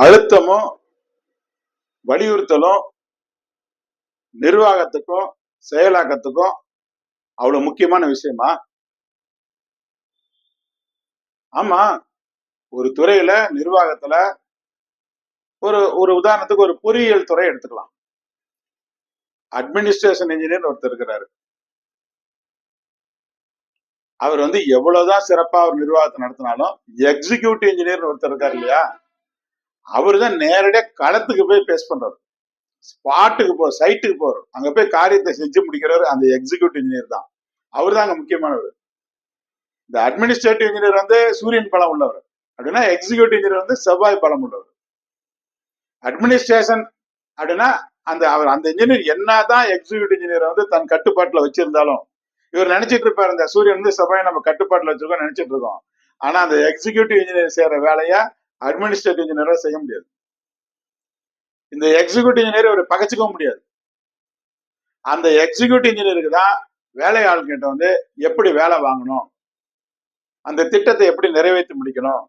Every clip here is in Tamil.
அழுத்தமும் வலியுறுத்தலும் நிர்வாகத்துக்கும் செயலாக்கத்துக்கும் அவ்வளவு முக்கியமான விஷயமா? ஆமா ஒரு துறையில நிர்வாகத்துல ஒரு ஒரு உதாரணத்துக்கு ஒரு பொறியியல் துறை எடுத்துக்கலாம். அட்மினிஸ்ட்ரேஷன் இன்ஜினியர் ஒருத்தர் இருக்கிறாரு. அவர் வந்து எவ்வளவுதான் சிறப்பா அவர் நிர்வாகத்தை நடத்தினாலும் எக்ஸிகியூட்டிவ் இன்ஜினியர் ஒருத்தர் இருக்காரு இல்லையா? அவர் தான் நேரடியாக களத்துக்கு போய் பேஸ் பண்றாரு. ஸ்பாட்டுக்கு போ சைட்டுக்கு போறாரு அங்க போய் காரியத்தை செஞ்சு முடிக்கிறவர் அந்த எக்ஸிக்யூட்டிவ் இன்ஜினியர் தான். அவர் தான் அங்க முக்கியமானவர். இந்த அட்மினிஸ்ட்ரேட்டிவ் இன்ஜினியர் வந்து சூரியன் பலம் உள்ளவர். அப்படின்னா எக்ஸிக்யூட்டிவ் இன்ஜினியர் வந்து செவ்வாய் பலம் உள்ளவர். அட்மினிஸ்ட்ரேஷன் அப்படின்னா அந்த அவர் அந்த இன்ஜினியர் என்னதான் எக்ஸிக்யூட்டிவ் இன்ஜினியர் வந்து தன் கட்டுப்பாட்டுல வச்சிருந்தாலும் இவர் நினைச்சிட்டு இருப்பாரு இந்த சூரியன் வந்து செவ்வாய் நம்ம கட்டுப்பாட்டுல வச்சிருக்கோம் நினைச்சிட்டு இருக்கோம். ஆனா அந்த எக்ஸிக்யூட்டிவ் இன்ஜினியர் செய்யற வேலையை அட்மினிஸ்ட்ரேட்டிவ் இன்ஜினியரா செய்ய முடியாது. இந்த எக்ஸிக்யூட்டிவ் இன்ஜினியர் அவர் பகச்சிக்கவும் முடியாது. அந்த எக்ஸிகியூட்டிவ் இன்ஜினியருக்கு தான் வேலையாள்கிட்ட வந்து எப்படி வேலை வாங்கணும் அந்த திட்டத்தை எப்படி நிறைவேற்றி முடிக்கணும்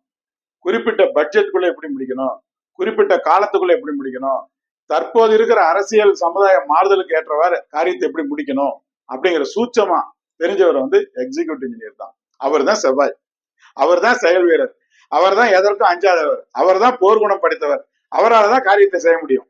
குறிப்பிட்ட பட்ஜெட்டுக்குள்ள எப்படி முடிக்கணும் குறிப்பிட்ட காலத்துக்குள்ள எப்படி முடிக்கணும் தற்போது இருக்கிற அரசியல் சமுதாய மாறுதலுக்கு ஏற்றவாறு காரியத்தை எப்படி முடிக்கணும் அப்படிங்கிற சூட்சமா தெரிஞ்சவர் வந்து எக்ஸிக்யூட்டிவ் இன்ஜினியர் தான். அவர் தான் செவ்வாய். அவர் தான் செயல் வீரர். அவர் தான் எதற்கும் அஞ்சாதவர். அவர் தான் போர்க்குணம் படைத்தவர். அவரால் தான் காரியத்தை செய்ய முடியும்.